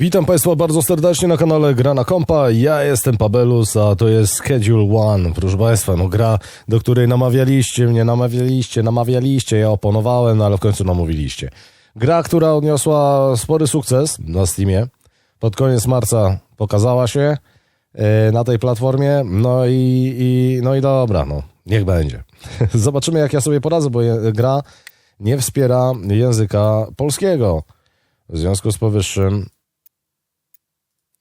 Witam Państwa bardzo serdecznie na kanale Gra na Kompa. Ja jestem Pabelus, a to jest Schedule One. Proszę Państwa, no gra, do której namawialiście mnie, namawialiście, namawialiście, ja oponowałem, no ale w końcu namówiliście. Gra, która odniosła spory sukces na Steamie. Pod koniec marca pokazała się e, na tej platformie, no i, i, no i dobra, no niech będzie. Zobaczymy jak ja sobie poradzę, bo gra nie wspiera języka polskiego. W związku z powyższym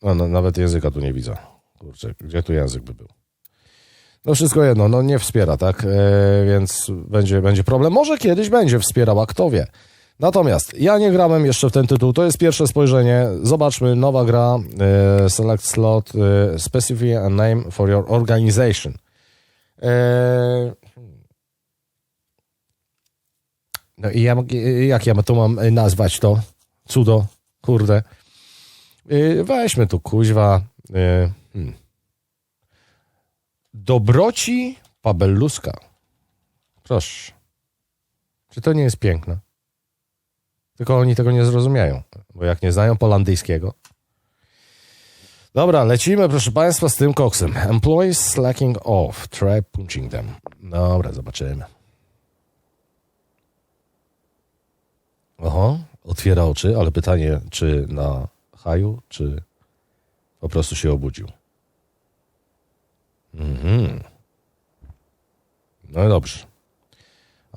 no, no, nawet języka tu nie widzę. Kurczę, gdzie tu język by był? No wszystko jedno, no nie wspiera, tak? E, więc będzie, będzie problem. Może kiedyś będzie wspierała, kto wie. Natomiast ja nie grałem jeszcze w ten tytuł, to jest pierwsze spojrzenie. Zobaczmy, nowa gra, e, select slot, e, specify a name for your organization. No i ja, jak ja tu mam nazwać to? Cudo, kurde. Yy, weźmy tu kuźwa. Yy, hmm. Dobroci Pabelluska. Proszę. Czy to nie jest piękne? Tylko oni tego nie zrozumieją, bo jak nie znają polandyjskiego. Dobra, lecimy, proszę Państwa, z tym koksem. Employees slacking off. Try punching them. Dobra, zobaczymy. Oho, otwiera oczy, ale pytanie, czy na haju, czy po prostu się obudził? Mhm. No i dobrze.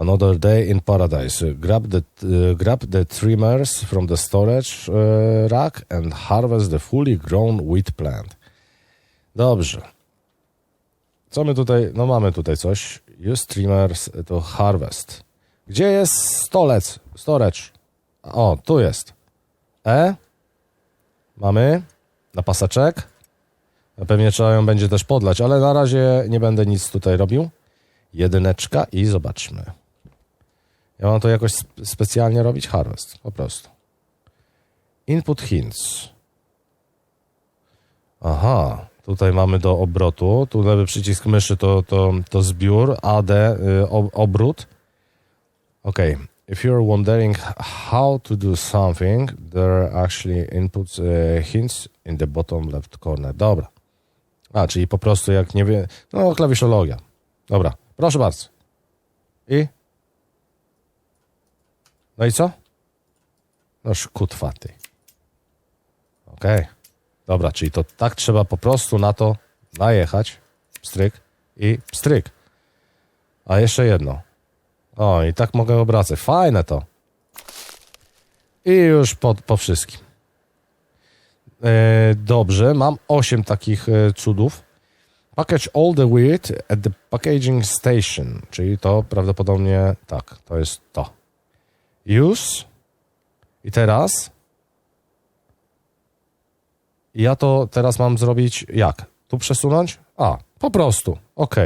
Another day in paradise. Grab the, uh, grab the trimmers from the storage uh, rack and harvest the fully grown wheat plant. Dobrze. Co my tutaj? No mamy tutaj coś. Use trimmers to harvest. Gdzie jest stolec? Storage. O, tu jest. E. Mamy. Na paseczek. Pewnie trzeba ją będzie też podlać, ale na razie nie będę nic tutaj robił. Jedyneczka i zobaczmy. Ja mam to jakoś spe- specjalnie robić? Harvest, po prostu. Input hints. Aha, tutaj mamy do obrotu. Tu lewy przycisk myszy to, to, to zbiór, AD, y, ob- obrót. Ok, if you're wondering how to do something, there are actually input uh, hints in the bottom left corner. Dobra. A, czyli po prostu jak nie wie... No, klawiszologia. Dobra, proszę bardzo. I? No i co? No kutwa ty. Okej. Dobra, czyli to tak trzeba po prostu na to najechać. Pstryk i pstryk. A jeszcze jedno. O, i tak mogę obracać. Fajne to. I już po, po wszystkim. E, dobrze, mam 8 takich e, cudów. Package all the wheat at the packaging station, czyli to prawdopodobnie tak, to jest to. Use. I teraz ja to teraz mam zrobić jak? Tu przesunąć? A, po prostu. OK.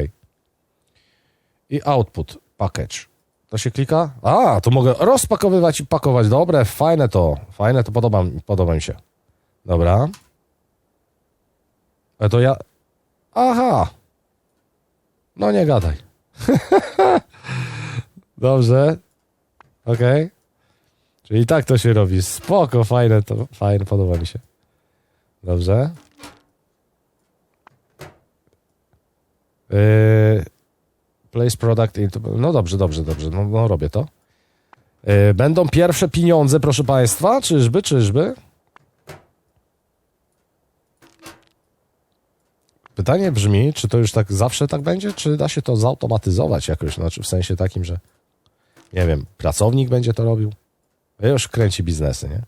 I output package. To się klika? A, tu mogę rozpakowywać i pakować. Dobre, fajne to. Fajne to podoba, podoba mi się. Dobra. A to ja. Aha. No nie gadaj. Dobrze. Okej. Czyli tak to się robi. Spoko, fajne to. Fajne, podoba mi się. Dobrze. Yy, place product into... No dobrze, dobrze, dobrze. No, no robię to. Yy, będą pierwsze pieniądze, proszę Państwa. Czyżby, czyżby? Pytanie brzmi, czy to już tak zawsze tak będzie, czy da się to zautomatyzować jakoś, znaczy w sensie takim, że nie wiem, pracownik będzie to robił? Już kręci biznesy, nie?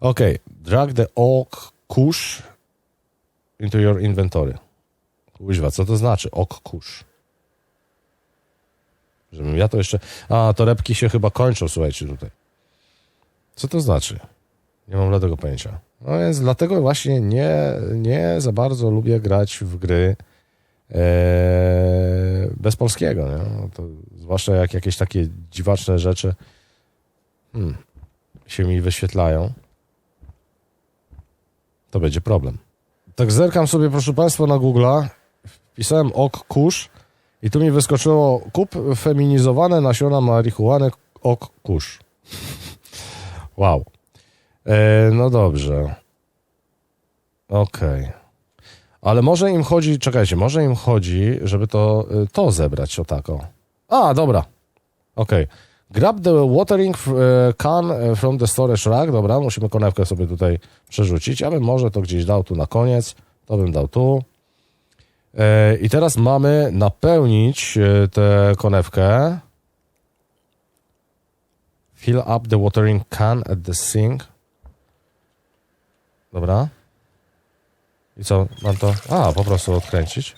Ok, drag the oak kush into your inventory. Kuźwa, co to znaczy ok kush? Żebym ja to jeszcze... A, torebki się chyba kończą, słuchajcie, tutaj. Co to znaczy? Nie mam żadnego pojęcia. No więc dlatego właśnie nie, nie za bardzo lubię grać w gry e, bez polskiego. No zwłaszcza jak jakieś takie dziwaczne rzeczy hmm, się mi wyświetlają, to będzie problem. Tak zerkam sobie, proszę Państwa, na Google'a, wpisałem ok kusz i tu mi wyskoczyło kup feminizowane nasiona marihuany ok kusz. wow. E, no dobrze. Okej. Ale może im chodzi, czekajcie, może im chodzi, żeby to, y, to zebrać, o tak o. A, dobra. Okej. Grab the watering e, can e, from the storage rack. Dobra, musimy konewkę sobie tutaj przerzucić. Ja bym może to gdzieś dał tu na koniec. To bym dał tu. E, I teraz mamy napełnić e, tę konewkę. Fill up the watering can at the sink. Dobra. I co? Mam to. A, po prostu odkręcić.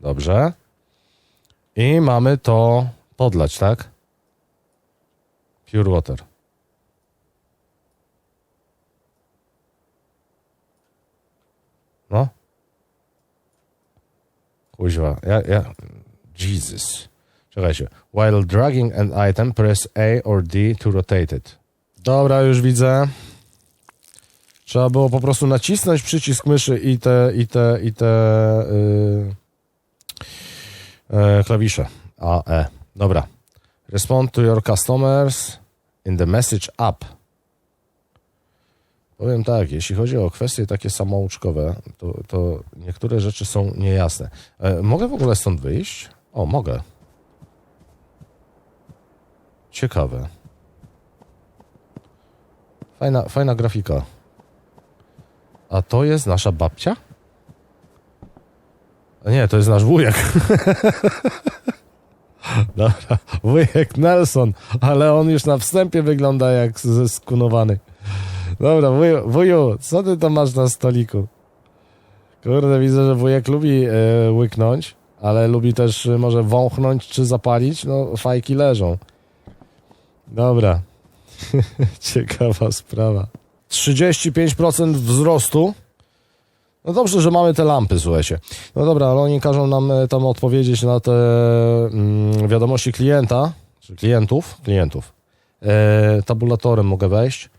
Dobrze. I mamy to podlać, tak? Pure water. No. Kuźwa, ja, ja... Jesus. Czekajcie. While dragging an item, press A or D to rotate it. Dobra, już widzę. Trzeba było po prostu nacisnąć przycisk myszy i te, i te, i te yy, e, klawisze. A, E. Dobra. Respond to your customers in the message app. Powiem tak, jeśli chodzi o kwestie takie samouczkowe, to, to niektóre rzeczy są niejasne. E, mogę w ogóle stąd wyjść? O, mogę. Ciekawe. Fajna, fajna grafika. A to jest nasza babcia? A nie, to jest nasz wujek. Dobra, wujek Nelson, ale on już na wstępie wygląda jak z- skunowany. Dobra, wuju, wuju, co ty tam masz na stoliku? Kurde, widzę, że wujek lubi e, łyknąć, ale lubi też e, może wąchnąć czy zapalić. No, fajki leżą. Dobra. Ciekawa sprawa. 35% wzrostu. No dobrze, że mamy te lampy, słuchajcie. No dobra, ale oni każą nam e, tam odpowiedzieć na te mm, wiadomości klienta, czy klientów, klientów. E, tabulatorem mogę wejść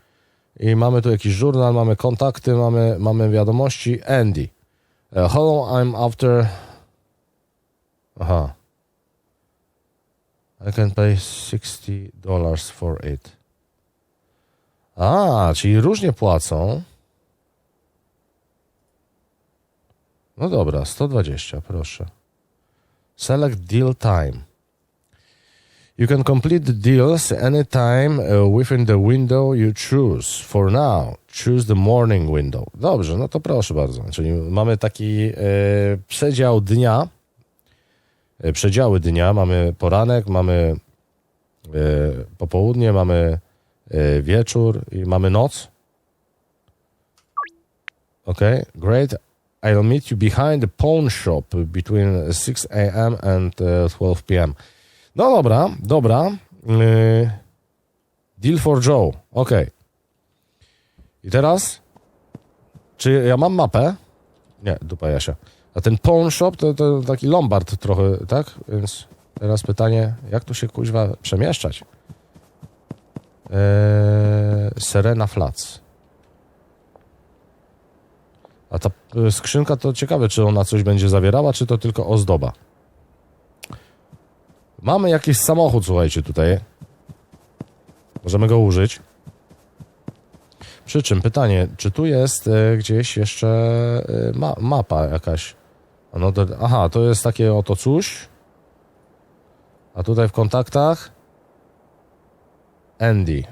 i mamy tu jakiś żurnal, mamy kontakty, mamy, mamy wiadomości. Andy. E, hello, I'm after... Aha. I can pay 60 dollars for it. A, czyli różnie płacą. No dobra, 120, proszę. Select deal time. You can complete the deals anytime uh, within the window you choose. For now, choose the morning window. Dobrze, no to proszę bardzo. Czyli mamy taki e, przedział dnia, e, przedziały dnia. Mamy poranek, mamy e, popołudnie, mamy e, wieczór i mamy noc. Okay, great. I'll meet you behind the pawn shop between 6 a.m. and uh, 12 p.m. No dobra, dobra. Yy, deal for Joe. Ok. I teraz? Czy ja mam mapę? Nie, dupa Jasia. A ten pawn shop to, to taki lombard trochę, tak? Więc teraz pytanie, jak tu się kuźwa przemieszczać? Yy, Serena Flats. A ta y, skrzynka to ciekawe, czy ona coś będzie zawierała, czy to tylko ozdoba. Mamy jakiś samochód, słuchajcie, tutaj. Możemy go użyć. Przy czym pytanie, czy tu jest e, gdzieś jeszcze e, ma, mapa jakaś? No to, aha, to jest takie oto coś. A tutaj w kontaktach Andy.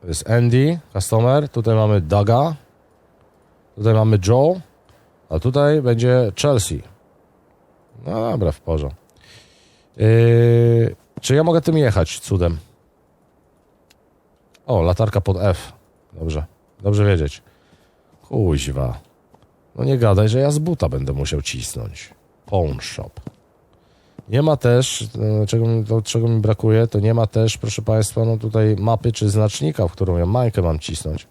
To jest Andy, customer. Tutaj mamy Daga. Tutaj mamy Joe, a tutaj będzie Chelsea. No dobra, w porządku. Yy, czy ja mogę tym jechać cudem? O, latarka pod F. Dobrze, dobrze wiedzieć. Kuźwa. No nie gadaj, że ja z buta będę musiał cisnąć. Pawn shop. Nie ma też, e, czego to, czego mi brakuje, to nie ma też, proszę Państwa, no tutaj mapy czy znacznika, w którą ja Majkę mam cisnąć.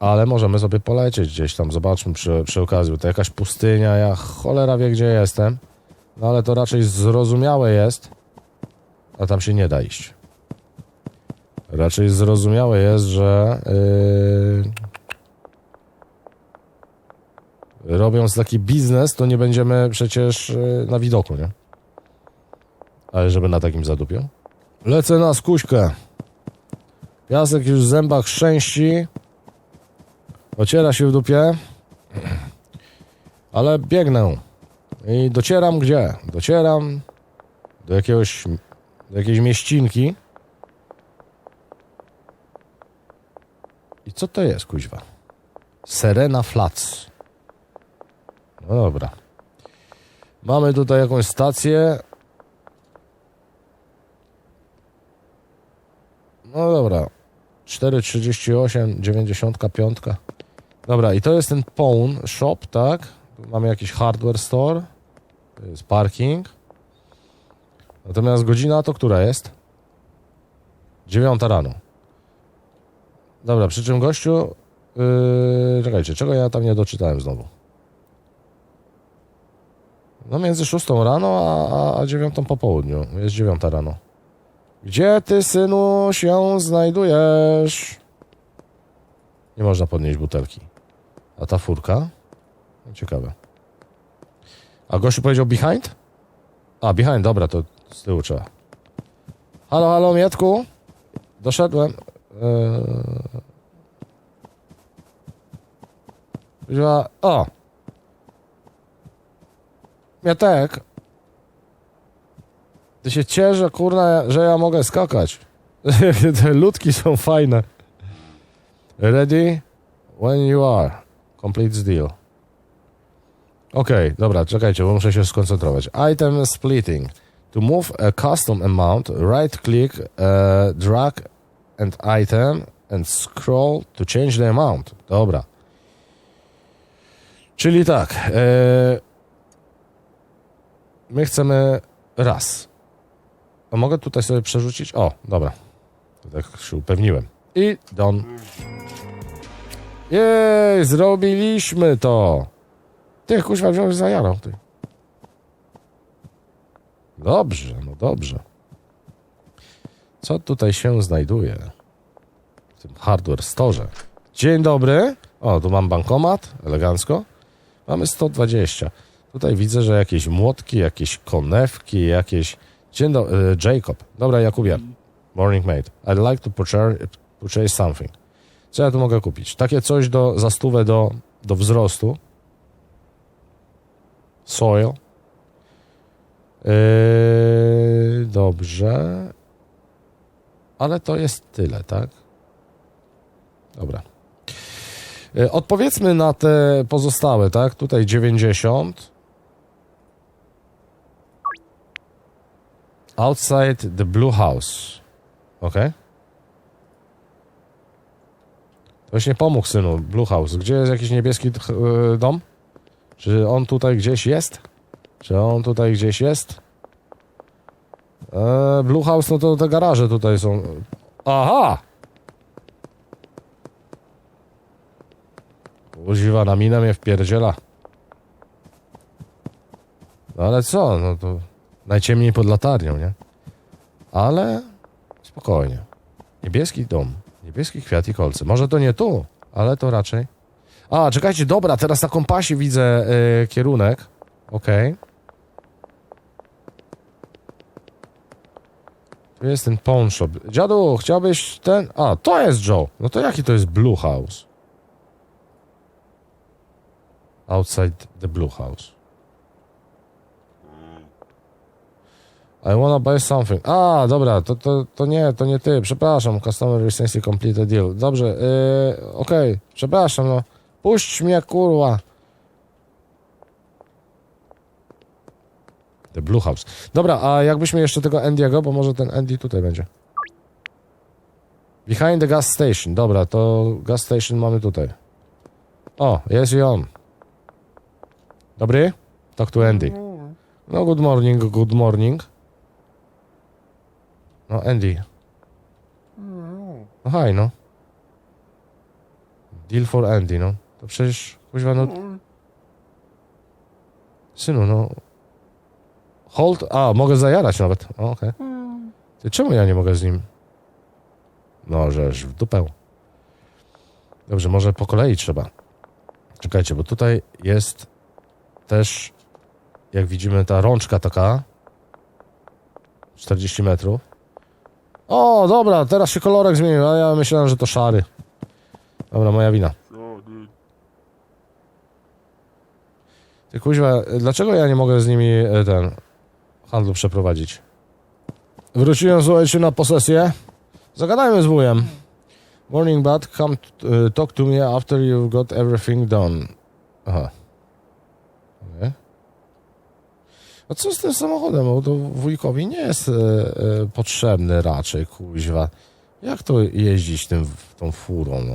Ale możemy sobie polecieć gdzieś tam, zobaczmy przy, przy okazji, to jakaś pustynia, ja cholera wie gdzie jestem, no ale to raczej zrozumiałe jest, a tam się nie da iść. Raczej zrozumiałe jest, że yy, robiąc taki biznes, to nie będziemy przecież yy, na widoku, nie? Ale żeby na takim zadupią. Lecę na skuśkę. Piasek już w zębach szczęści. Ociera się w dupie. Ale biegnę. I docieram gdzie? Docieram do jakiegoś, do jakiejś mieścinki. I co to jest, kuźwa? Serena Flats. No dobra. Mamy tutaj jakąś stację. No dobra. 4,38, 95. Dobra, i to jest ten pawn shop, tak? Tu mamy jakiś hardware store. To jest parking. Natomiast godzina to która jest? 9 rano. Dobra, przy czym gościu. Yy, czekajcie, czego ja tam nie doczytałem znowu? No między 6 rano a, a, a 9 po południu. Jest 9 rano. Gdzie ty, synu, się znajdujesz? Nie można podnieść butelki. A ta furka? No, ciekawe. A gościu powiedział behind? A, behind, dobra, to z tyłu trzeba. Halo, halo, Mietku? Doszedłem. Eee... O! Mietek. Ty się cieszę, kurna, że ja mogę skakać. Te ludki są fajne. Ready? When you are. Complete deal. Okej, okay, dobra, czekajcie, bo muszę się skoncentrować. Item splitting. To move a custom amount, right click, uh, drag and item and scroll to change the amount. Dobra. Czyli tak. E, my chcemy raz. A mogę tutaj sobie przerzucić? O, dobra. Tak się upewniłem. I don. Jej, zrobiliśmy to. Ty, kuźwa, wziąłeś za jarą, ty. Dobrze, no dobrze. Co tutaj się znajduje? W tym hardware store. Dzień dobry. O, tu mam bankomat, elegancko. Mamy 120. Tutaj widzę, że jakieś młotki, jakieś konewki, jakieś... Dzień dobry, Jacob. Dobra, Jakubie. Morning mate. I'd like to purchase, purchase something. Co ja tu mogę kupić? Takie coś do, za stówę do, do wzrostu. Soil. Yy, dobrze. Ale to jest tyle, tak? Dobra. Yy, odpowiedzmy na te pozostałe, tak? Tutaj 90. Outside the blue house. Ok? Ktoś nie pomógł, synu. Blue house. Gdzie jest jakiś niebieski yy, dom? Czy on tutaj gdzieś jest? Czy on tutaj gdzieś jest? Eee, Blue House, no to te garaże tutaj są. Aha! Używa na minę mnie wpierdziela. No ale co, no to najciemniej pod latarnią, nie? Ale spokojnie. Niebieski dom, niebieski kwiat i kolce. Może to nie tu, ale to raczej. A, czekajcie, dobra, teraz na kompasie widzę yy, kierunek. Okej. Okay. Tu jest ten pawn shop. Dziadu, chciałbyś ten... A, to jest Joe. No to jaki to jest Blue House? Outside the Blue House. I wanna buy something. A, dobra, to, to, to nie, to nie ty. Przepraszam, customer recently completed deal. Dobrze, yy, okej, okay. przepraszam, no. Puść mnie, kurwa. The Blue House. Dobra, a jakbyśmy jeszcze tego Andy'ego, bo może ten Andy tutaj będzie. Behind the gas station. Dobra, to gas station mamy tutaj. O, jest i on. Dobry? Talk to Andy. No, good morning, good morning. No, Andy. No, hi, no. Deal for Andy, no. To przecież, kuźwa, no... Synu, no... Hold... A, mogę zajarać nawet. Okej. Okay. Ty, czemu ja nie mogę z nim? No, żeż w dupę. Dobrze, może po kolei trzeba. Czekajcie, bo tutaj jest też, jak widzimy, ta rączka taka. 40 metrów. O, dobra, teraz się kolorek zmienił, a ja myślałem, że to szary. Dobra, moja wina. Ty kuźwa, dlaczego ja nie mogę z nimi e, ten handlu przeprowadzić? Wróciłem, słuchajcie, na posesję. Zagadajmy z wujem. Morning, bud. Come t- e, talk to me after you've got everything done. Aha. Okay. A co z tym samochodem? Bo to wujkowi nie jest e, potrzebny raczej, kuźwa. Jak to jeździć tym, tą furą, no?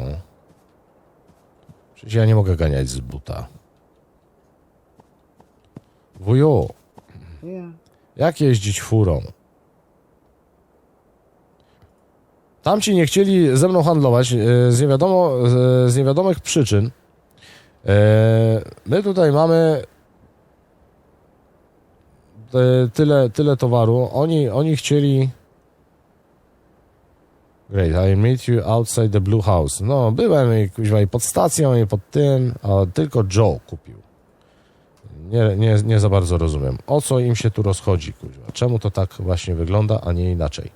Przecież ja nie mogę ganiać z buta. Wuju, jak jeździć furą? Tamci nie chcieli ze mną handlować e, z, nie wiadomo, z, z niewiadomych przyczyn. E, My tutaj mamy e, tyle, tyle towaru. Oni, oni chcieli. Great, I meet you outside the Blue House. No, byłem i, kuźwa, i pod stacją, i pod tym, a tylko Joe kupił. Nie, nie, nie za bardzo rozumiem. O co im się tu rozchodzi, kuźwa? Czemu to tak właśnie wygląda, a nie inaczej?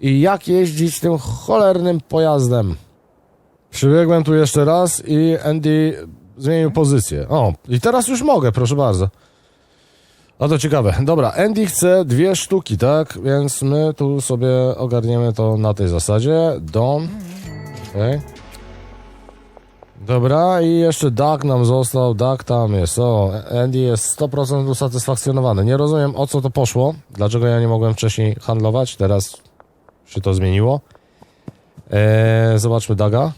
I jak jeździć tym cholernym pojazdem? Przybiegłem tu jeszcze raz i Andy zmienił pozycję. O, i teraz już mogę, proszę bardzo. No to ciekawe. Dobra, Andy chce dwie sztuki, tak? Więc my tu sobie ogarniemy to na tej zasadzie. Don. Okej. Dobra, i jeszcze Doug nam został. Doug tam jest. O, Andy jest 100% usatysfakcjonowany. Nie rozumiem o co to poszło. Dlaczego ja nie mogłem wcześniej handlować. Teraz się to zmieniło. Eee, zobaczmy Daga.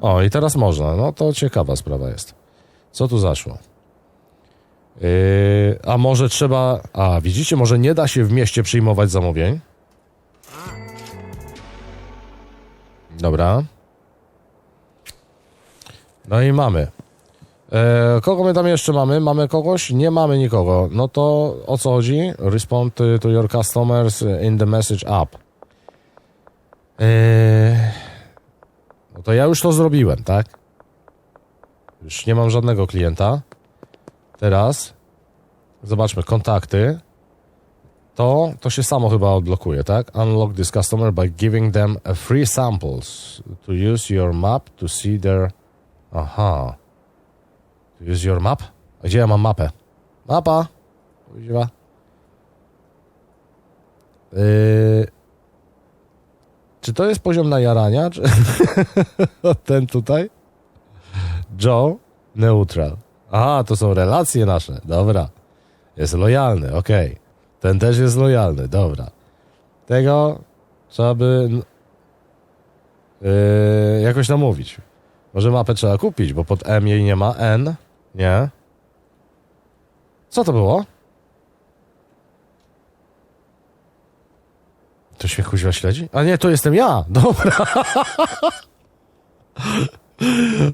O, i teraz można. No to ciekawa sprawa jest. Co tu zaszło? Eee, a może trzeba. A, widzicie, może nie da się w mieście przyjmować zamówień. Dobra. No i mamy. E, kogo my tam jeszcze mamy? Mamy kogoś? Nie mamy nikogo. No to o co chodzi? Respond to, your customers in the message app. E, no to ja już to zrobiłem, tak? Już nie mam żadnego klienta. Teraz zobaczmy kontakty. To, to się samo chyba odblokuje, tak? Unlock this customer by giving them a free samples to use your map to see their Aha. Jest your map? A gdzie ja mam mapę? Mapa. Kuźwa. Yy... Czy to jest poziom najarania? Czy... Ten tutaj? Joe? Neutral. Aha, to są relacje nasze. Dobra. Jest lojalny, okej. Ten też jest lojalny, dobra. Tego trzeba by yy, jakoś namówić. Może mapę trzeba kupić, bo pod M jej nie ma. N? Nie. Co to było? To się kuźwa śledzi? A nie, to jestem ja! Dobra.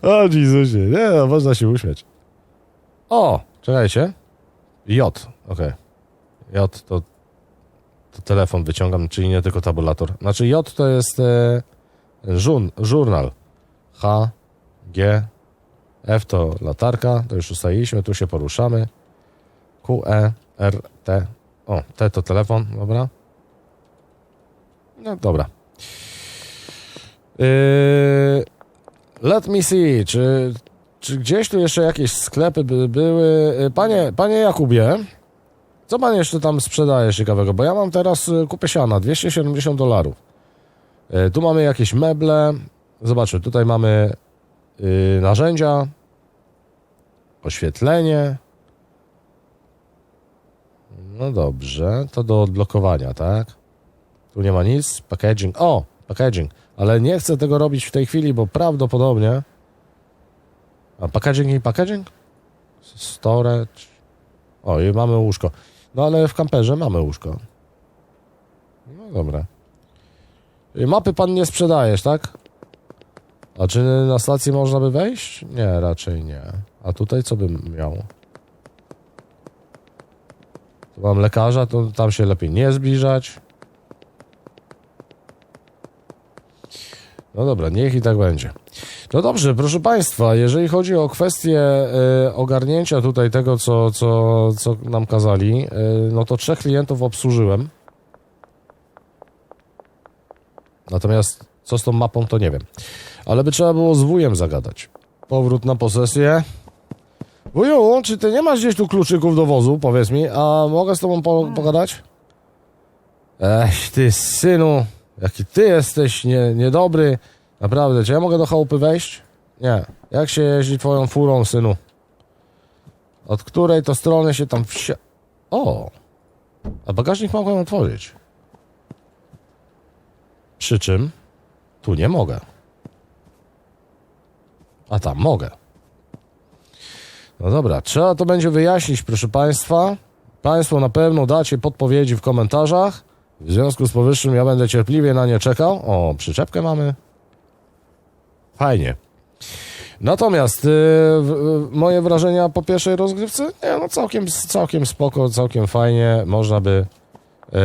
o Jezusie, nie no, można się uśmiać. O, czekajcie. J, okej. J to, to telefon wyciągam, czyli nie tylko tabulator. Znaczy J to jest e, żun, żurnal. H, G, F to latarka, to już ustaliliśmy, tu się poruszamy. Q, E, R, T. O, T to telefon, dobra. No dobra. Yy, let me see, czy, czy gdzieś tu jeszcze jakieś sklepy by były? Yy, Panie, panie Jakubie, co pan jeszcze tam sprzedaje ciekawego? Bo ja mam teraz kupę siana, 270 dolarów. Yy, Tu mamy jakieś meble. Zobaczmy, tutaj mamy yy, narzędzia, oświetlenie. No dobrze, to do odblokowania, tak? Tu nie ma nic. Packaging. O, packaging. Ale nie chcę tego robić w tej chwili, bo prawdopodobnie. A packaging i packaging? Storage. O, i mamy łóżko. No ale w kamperze mamy łóżko. No dobra. Mapy pan nie sprzedajesz, tak? A czy na stacji można by wejść? Nie, raczej nie. A tutaj co bym miał? Tu mam lekarza, to tam się lepiej nie zbliżać. No dobra, niech i tak będzie. No dobrze, proszę Państwa, jeżeli chodzi o kwestię e, ogarnięcia tutaj tego, co, co, co nam kazali, e, no to trzech klientów obsłużyłem. Natomiast co z tą mapą, to nie wiem. Ale by trzeba było z wujem zagadać. Powrót na posesję. Wuju, czy ty nie masz gdzieś tu kluczyków do wozu, powiedz mi, a mogę z tobą po pogadać? Ech, ty synu, jaki ty jesteś nie, niedobry. Naprawdę, czy ja mogę do chałupy wejść? Nie. Jak się jeździ twoją furą, synu? Od której to strony się tam wsi... O! A bagażnik mogłem otworzyć. Przy czym tu nie mogę. A tam mogę. No dobra, trzeba to będzie wyjaśnić, proszę Państwa. Państwo na pewno dacie podpowiedzi w komentarzach. W związku z powyższym ja będę cierpliwie na nie czekał. O, przyczepkę mamy. Fajnie. Natomiast y, w- y, moje wrażenia po pierwszej rozgrywce, nie, no całkiem, całkiem spoko, całkiem fajnie. Można by y,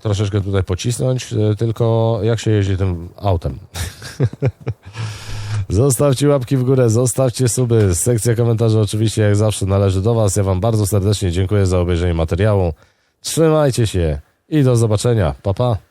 troszeczkę tutaj pocisnąć, tylko jak się jeździ tym autem. Zostawcie łapki w górę, zostawcie suby. Sekcja komentarzy oczywiście jak zawsze należy do Was. Ja Wam bardzo serdecznie dziękuję za obejrzenie materiału. Trzymajcie się i do zobaczenia. Pa, pa.